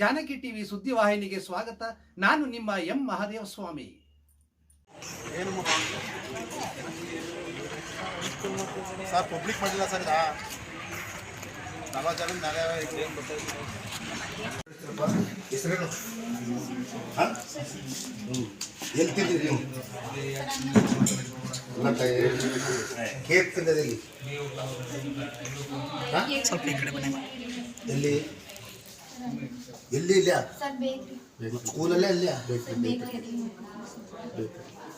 Janaki TV ಸುದ್ದಿವಾಹಿನಿಗೆ ಸ್ವಾಗತ. ನಾನು ನಿಮ್ಮ M Mahadeva Swami. Sir public ಮಾಡಿಲ್ಲ ಸರ್ ಹೆಸರೇನು? ಎಲ್ಲಿ ನೀವು. ಕೇಕ್ ಎಲ್ಲಿ? ಎಲ್ಲಿ ಇಲ್ಲ ಸ್ಕೂಲಲ್ಲೇ ಇಲ್ಲ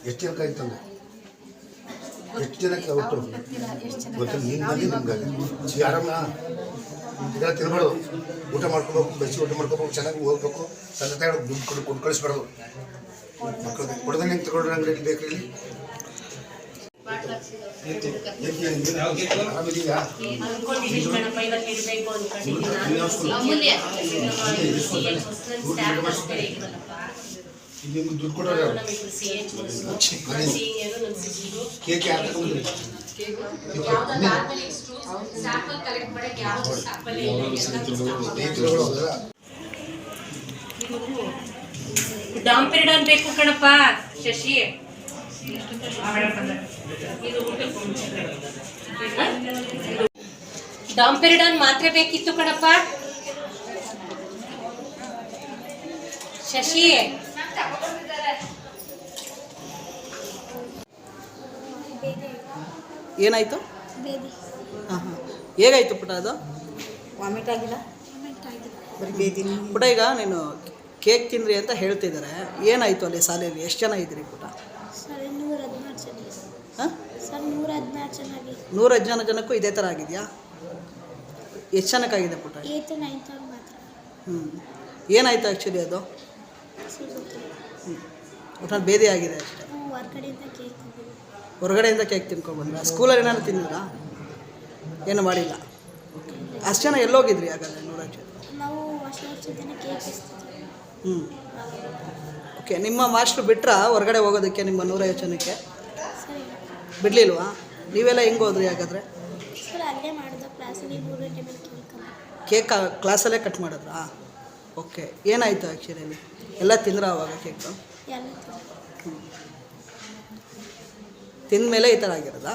ಎಷ್ಟು ಜನಕ್ಕೆ ಆಯ್ತಂದ್ರೆ ಎಷ್ಟು ಜನಕ್ಕೆ ಒಟ್ಟು? ಗೊತ್ತಿಲ್ಲ ನೀನು ಬಂದಿ ನಿಮ್ಗೆ. ಆರಾಮ. ಇದೆಲ್ಲ ತಿನ್ಬಾರ್ದು. ಊಟ ಮಾಡ್ಕೋಬೇಕು ಬೆಚ್ಚಿ ಊಟ ಮಾಡ್ಕೋಬೇಕು ಚೆನ್ನಾಗಿ ಹೋಗ್ಬೇಕು ತಂದೆ ತಾಯಿ ದುಡ್ಡು ಕೊಡು ಕೊಟ್ಟು ಕಳಿಸ್ಬಾರ್ದು ಮಕ್ಕಳು ಕೊಡದಂಗೆ ತಗೊಂಡ್ರೆ ಅಂಗಡಿ ಬೇಕ್ರಿ ಇಲ್ಲಿ ಆರಾಮಿದೀಯಾ ಇಲ್ಲಿ ನಿಮ್ಗೆ ದುಡ್ಡು ಕೊಡೋರು ಯಾರು? ಕೇಕ್ ಯಾರು ತಗೊಂಡ್ರಿ ಸ್ನೇಹಿತರುಗಳು ಅದೆಲ್ಲ ಡಾಂಪೆರಿಡಾನ್ ಬೇಕು ಕಣಪ್ಪ ಶಶಿ ಡಾಂಪೆರಿಡಾನ್ ಮಾತ್ರೆ ಬೇಕಿತ್ತು ಕಣಪ್ಪ. ಶಶಿ. ಏನಾಯ್ತು? ಹೇಗಾಯ್ತು ಹಾಂ ಹಾಂ ಹೇಗಾಯಿತು ಪುಟ ಅದು? ವಾಮಿಟ್ ಆಗಿಲ್ಲ. ಕಮೆಂಟ್ ಆಗಿದೆ. ಬರೀ ಬೇದಿ ಪುಟ ಈಗ ನೀನು ಕೇಕ್ ತಿನ್ರಿ ಅಂತ ಹೇಳ್ತಿದ್ದಾರೆ ಏನಾಯ್ತು ಅಲ್ಲಿ ಶಾಲೆಯಲ್ಲಿ ಎಷ್ಟು ಜನ ಇದ್ರಿ ಪುಟ? ನೂರ ಹದಿನಾರು ಜನಕ್ಕೂ ಇದೇ ಥರ ಆಗಿದೆಯಾ? ಎಷ್ಟು ಜನಕ್ಕಾಗಿದೆ ಪುಟ್ಟ ಹ್ಞೂ ಏನಾಯಿತು ಆ್ಯಕ್ಚುಲಿ ಅದು? ಹ್ಞೂ ಬೇದಿ ಆಗಿದೆ ಅಷ್ಟೇ. ಕೇಕ್ ಹೊರಗಡೆಯಿಂದ ಕೇಕ್ ತಿನ್ಕೊಂಡ್ಬಂದ್ರ? ಸ್ಕೂಲಲ್ಲಿ ಏನಾದ್ರು ತಿನ್ನಲ್ಲ ಏನು ಮಾಡಿಲ್ಲ. ಅಷ್ಟು ಜನ ಎಲ್ಲೋಗಿದ್ರಿ ಹಾಗಾದ್ರೆ ನೂರ ಜನ? ಹ್ಞೂ ಓಕೆ ನಿಮ್ಮ ಮಾಸ್ಟ್ರು ಬಿಟ್ರಾ ಹೊರಗಡೆ ಹೋಗೋದಕ್ಕೆ ನಿಮ್ಮ ನೂರೈವತ್ತು ಜನಕ್ಕೆ ಬಿಡಲಿಲ್ವಾ? ನೀವೆಲ್ಲ ಹೆಂಗೆ ಹೋದ್ರಿ ಹಾಗಾದರೆ? ಕೇಕ್ ಕ್ಲಾಸಲ್ಲೇ ಕಟ್ ಮಾಡಿದ್ರಾ? ಓಕೆ ಏನಾಯಿತು ಆ್ಯಕ್ಚುಲಿ ಎಲ್ಲ ತಿಂದ್ರ ಅವಾಗ ಕೇಕು. ತಿಂದ ಮೇಲೆ ಈ ಥರ ಆಗಿರೋದಾ?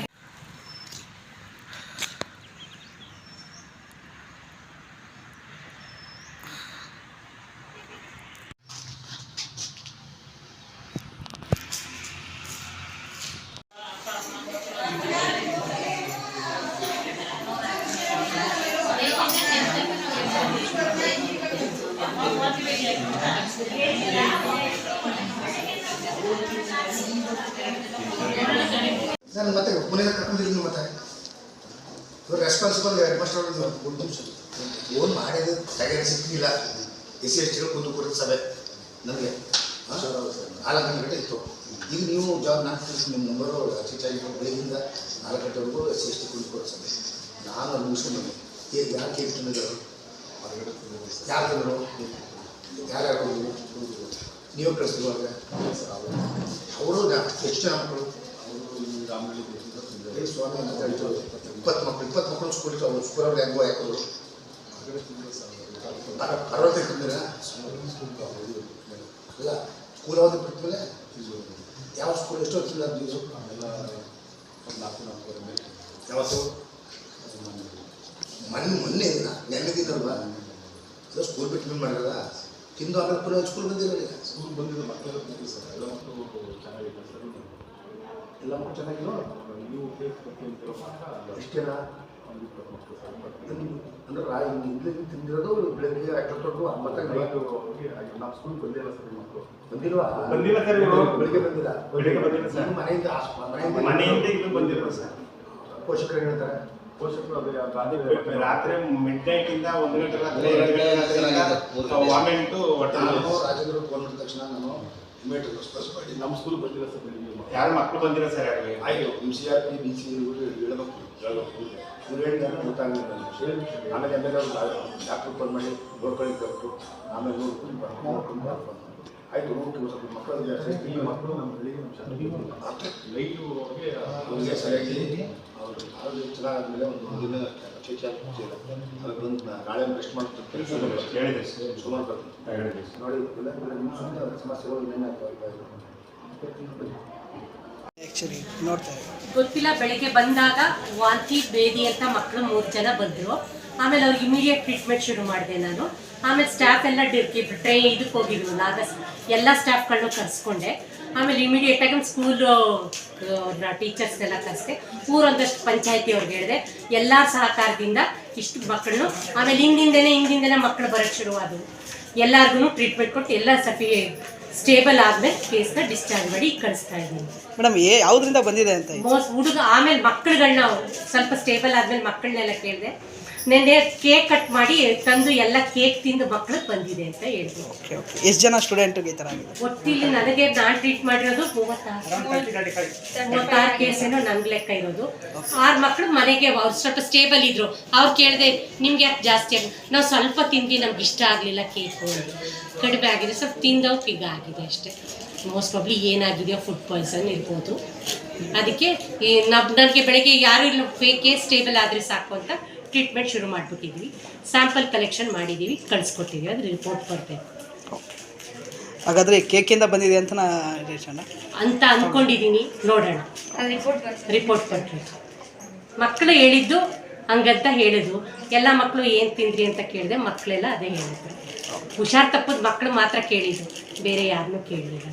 ನಾನು ಮತ್ತೆ ಮನೆಗೆ ಕರ್ಕೊಂಡಿದ್ದೀನಿ ಮತ್ತೆ. ರೆಸ್ಪಾನ್ಸಿಬಲ್ ಹೆಡ್ ಮಾಸ್ಟರ್ ಒಂದು ನಿಮಿಷ. ಫೋನ್ ಮಾಡಿದ್ದು ತಯಾರಿ ಸಿಕ್ಕಿಲ್ಲ. ಎಸ್ ಸಿ ಎಸ್ ಟಿಗಳು ಕುಂದು ಕೊಡೋ ಸಭೆ. ನನಗೆ ನಾಲ್ಕು ಗಂಟೆ ಇತ್ತು. ಈಗ ನೀವು ಜಾಬ್ ನಾಲ್ಕು ನಿಮ್ಮ ನಂಬರು ಹೆಚ್ಚಾಗಿ ಬೆಳಗ್ಗಿಂದ ನಾಲ್ಕು ಗಂಟೆವರೆಗೂ ಎಸ್ ಸಿ ಎಸ್ ಟಿ ಕುಂದು ಕೊಡೋ ಸಭೆ. ನಾನು ಅಲ್ಲಿ ಮುಗಿಸ್ಕೊಂಡು ಕೇಕ್ ಯಾರು ತಿಂದರು ಯಾರು ಯಾರು ನೀವು ಕಳಿಸ್ತೀವಿ ಅವ್ರಿಗೆ ಅವರು ಎಷ್ಟು ಜನ ಮಕ್ಕಳು ಅವರು ಸ್ವಾಮಿ ಅಂತ ಹೇಳ್ತಾರೆ ಇಪ್ಪತ್ತು ಮಕ್ಕಳು ಇಪ್ಪತ್ತು ಮಕ್ಕಳು ಸ್ಕೂಲ್ ಸ್ಕೂಲ್ ಅವ್ರಿಗೆ ಹೆಂಗೋ ಯಾಕೆ ಅರವತ್ತೈದು ತಂದಿರ ಅಲ್ಲ, ಸ್ಕೂಲ್ ಅವಧಿ ಬಿಟ್ಟ ಮೇಲೆ ಯಾವ ಸ್ಕೂಲ್ ಎಷ್ಟು ನಾಲ್ಕು ನೀವು ಯಾವತ್ತು? ಮೊನ್ನೆ ಮೊನ್ನೆ ಇಲ್ಲ ನೆನ್ನೆ ಇದ್ದಲ್ವಾ ಅದು ಸ್ಕೂಲ್ ಬಿಟ್ಟು ಮೇಲೆ ಮಾಡಿರಲ್ಲ ತಿಂದು ಆಮೇಲೆ ಪುನಃ ಸ್ಕೂಲ್ ಬಂದಿಲ್ಲ ಈಗ. ಸ್ಕೂಲ್ ಬಂದಿದ್ದು ಮಕ್ಕಳೆಲ್ಲ ಬಂದಿದೆ ಸರ್. ಎಲ್ಲ ಮಕ್ಕಳು ಚೆನ್ನಾಗಿದೆ ಸರ್. ಎಲ್ಲ ಮಕ್ಕಳು ಚೆನ್ನಾಗಿರೋ ನೀವು ಬಟ್ ಅಂದ್ರೆ ರಾಯ್ ಹಿಂದೆ ತಿಂದಿರೋದು ಬೆಳಗ್ಗೆ ಹೋಗಿ ಹಾಗೆ ನಮ್ಮ ಸ್ಕೂಲ್ ಬಂದಿಲ್ಲ ಸರ್ ಮಕ್ಕಳು ಬಂದಿಲ್ವಾ? ಬಂದಿಲ್ಲ ಸರ್. ಬೆಳಿಗ್ಗೆ ಬಂದಿಲ್ಲ. ಬೆಳಿಗ್ಗೆ ಬಂದಿಲ್ಲ ಸರ್. ಮನೆಯಿಂದ ಮನೆಯಿಂದ ಇಲ್ಲಿ ಬಂದಿಲ್ಲ ಸರ್. ಪೋಷಕರು ಹೇಳ್ತಾರೆ? ರಾತ್ರಿ ಮಿಡ್ ನೈಟ್ ಇಂದ ಒಂದು ಗಂಟೆ. ವಾಮಿಂಟು ರಾಜೇಂದ್ರ ಫೋನ್ ಮಾಡಿದ ತಕ್ಷಣ ನಾನು ಇಮಿಡಿಯೇಟ್ ರೆಸ್ಪಾನ್ಸ್ ಮಾಡಿ ನಮ್ಮ ಸ್ಕೂಲ್ ಬಂದಿಲ್ಲ ಸರ್ ಬೆಳಿಗ್ಗೆ ಯಾರು ಮಕ್ಕಳು ಬಂದಿಲ್ಲ ಸರ್ ಯಾರಿಗೆ ಆಯ್ತು M C R P B C ಇವರು ಹೇಳ್ಬೇಕು. ಹೇಳ್ಬೇಕು ಇವ್ರು ಹೇಳಿದಾಗ ಗೊತ್ತಾಗಲಿಲ್ಲ ಆಮೇಲೆ ಎಂ ಎಲ್ ಡಾಕ್ಟ್ರ್ ಫೋನ್ ಮಾಡಿ ನೋಡ್ಕೊಳ್ಳಿ ಕೊಟ್ಟು ಆಮೇಲೆ ನೋಡ್ಕೊಂಡು ಆಯ್ತು ನೋಡ್ಕೊಂಡು ಸ್ವಲ್ಪ ಮಕ್ಕಳು ಜಾಸ್ತಿ ಈ ಮಕ್ಕಳು ನಮ್ಮ ಬೆಳಿಗ್ಗೆ ಲೈಟು ಅವ್ರಿಗೆ ಅವ್ರಿಗೆ ಸರಿಯಾಗಿ ಚೆನ್ನಾಗಾದ್ಮೇಲೆ ಒಂದು ದಿನ ಚೇಚ ಅದು ಬಂದು ನಾಳೆ ರೆಸ್ಟ್ ಮಾಡ್ತಾರೆ ಹೇಳಿದೆ ಸರ್ ಸುಮಾರು ಬರ್ತಾರೆ ಹೇಳಿದೆ ಸರ್ ನೋಡಿ ಇಲ್ಲ ಇಲ್ಲ ನಿಮ್ಮ ಸಮಸ್ಯೆಗಳು ಏನೇ ಆಗ್ತಾ ಆ್ಯಕ್ಚುಲಿ ನೋಡ್ತಾ ಇದ್ದೀವಿ ಗೊತ್ತಿಲ್ಲ, ಬೆಳಿಗ್ಗೆ ಬಂದಾಗ ವಾಂತಿ, ಬೇದಿ ಅಂತ ಮಕ್ಕಳು ಮೂರು ಜನ ಬಂದರು. ಆಮೇಲೆ ಅವ್ರಿಗೆ ಇಮಿಡಿಯೇಟ್ ಟ್ರೀಟ್ಮೆಂಟ್ ಶುರು ಮಾಡಿದೆ ನಾನು. ಆಮೇಲೆ ಸ್ಟಾಫ್ ಎಲ್ಲ ಟ್ರೈನ್ ಇದಕ್ಕೆ ಹೋಗಿದ್ರು. ಲಾಗಸ್ ಎಲ್ಲ ಸ್ಟಾಫ್ಗಳನ್ನೂ ಕರೆಸ್ಕೊಂಡೆ. ಆಮೇಲೆ ಇಮಿಡಿಯೇಟಾಗಿ ಸ್ಕೂಲು ಅವ್ರನ್ನ ಟೀಚರ್ಸ್ನೆಲ್ಲ ಕರೆಸ್ದೆ. ಊರೊಂದಷ್ಟು ಪಂಚಾಯತಿ ಅವ್ರಿಗೆ ಹೇಳಿದೆ. ಎಲ್ಲ ಸಹಕಾರದಿಂದ ಇಷ್ಟು ಮಕ್ಕಳನ್ನು ಆಮೇಲೆ ಹಿಂದಿಂದನೇ ಹಿಂದಿಂದನೇ ಮಕ್ಕಳು ಬರೋಕ್ಕೆ ಶುರುವಾದವು. ಎಲ್ಲರಿಗೂ ಟ್ರೀಟ್ಮೆಂಟ್ ಕೊಟ್ಟು ಎಲ್ಲ ಸಫಿ ಸ್ಟೇಬಲ್ ಆದ್ಮೇಲೆ ಕೇಸ್ನ ಡಿಸ್ಚಾರ್ಜ್ ಮಾಡಿ ಕಳಿಸ್ತಾ ಇದ್ದೀನಿ. ಮೇಡಮ್ ಏ ಯಾವುದರಿಂದ ಬಂದಿದೆ ಅಂತ ಹುಡುಗ ಆಮೇಲೆ ಮಕ್ಕಳುಗಳನ್ನ ಸ್ವಲ್ಪ ಸ್ಟೇಬಲ್ ಆದ್ಮೇಲೆ ಮಕ್ಕಳನ್ನೆಲ್ಲ ಕೇಳಿದೆ. ನೆನ್ನೆ ಕೇಕ್ ಕಟ್ ಮಾಡಿ ತಂದು ಎಲ್ಲ ಕೇಕ್ ತಿಂದು ಮಕ್ಕಳು ಬಂದಿದೆ ಅಂತ ಹೇಳಿದ್ರು ಓಕೆ ಓಕೆ ಎಷ್ಟು ಜನ ಸ್ಟೂಡೆಂಟ್ಗೆ ಈ ಥರ ಆಗಿದೆ? ಒಟ್ಟಿಲ್ಲಿ ನನಗೆ ನಾನು ಟ್ರೀಟ್ ಮಾಡಿರೋದು ಮೂವತ್ತಾರು. ಮೂವತ್ತಾರು ಏನೋ ನಂಗೆ ಲೆಕ್ಕ ಇರೋದು. ಆರು ಮಕ್ಕಳು ಮನೆಗೆ ಅವ್ರು ಸ್ವಲ್ಪ ಸ್ಟೇಬಲ್ ಇದ್ರು. ಅವ್ರು ಕೇಳಿದೆ ನಿಮ್ಗೆ ಯಾಕೆ ಜಾಸ್ತಿ ಆಗ ನಾವು ಸ್ವಲ್ಪ ತಿಂದ್ವಿ ನಮ್ಗೆ ಇಷ್ಟ ಆಗಲಿಲ್ಲ ಕೇಕು ಕಡಿಮೆ ಆಗಿದೆ ಸ್ವಲ್ಪ ತಿಂದವು ಈಗ ಆಗಿದೆ ಅಷ್ಟೇ. ಮೋಸ್ಟ್ ಪ್ರಾಬ್ಲಿ ಏನಾಗಿದೆಯೋ ಫುಡ್ ಪಾಯ್ಸನ್ ಇರ್ಬೋದು. ಅದಕ್ಕೆ ಈ ನನಗೆ ಬೆಳಗ್ಗೆ ಯಾರು ಇಲ್ಲ ಕೇಸ್ ಸ್ಟೇಬಲ್ ಆದರೆ ಸಾಕು ಅಂತ ಟ್ರೀಟ್ಮೆಂಟ್ ಶುರು ಮಾಡಿಬಿಟ್ಟಿದ್ದೀವಿ ಸ್ಯಾಂಪಲ್ ಕಲೆಕ್ಷನ್ ಮಾಡಿದ್ದೀವಿ ಕಳಿಸ್ಕೊಟ್ಟಿದ್ವಿ. ಅದ್ರ ರಿಪೋರ್ಟ್ ಬರ್ತೇವೆ ಹಾಗಾದರೆ ಕೇಕಿಂದ ಬಂದಿದೆ ಅಂತ ನಾ ಅಣ್ಣ. ಅಂತ ಅಂದ್ಕೊಂಡಿದ್ದೀನಿ ನೋಡೋಣ. ರಿಪೋರ್ಟ್ ಕೊಟ್ಟರೆ ಮಕ್ಕಳು ಹೇಳಿದ್ದು ಹಂಗಂತ ಹೇಳಿದ್ರು. ಎಲ್ಲ ಮಕ್ಕಳು ಏನು ತಿಂದ್ರಿ ಅಂತ ಕೇಳಿದೆ. ಮಕ್ಕಳೆಲ್ಲ ಅದೇ ಹೇಳಿದ್ರು. ಹುಷಾರ್ ತಪ್ಪದ ಮಕ್ಕಳು ಮಾತ್ರ ಕೇಳಿದ್ರು. ಬೇರೆ ಯಾರನ್ನೂ ಕೇಳಲಿಲ್ಲ.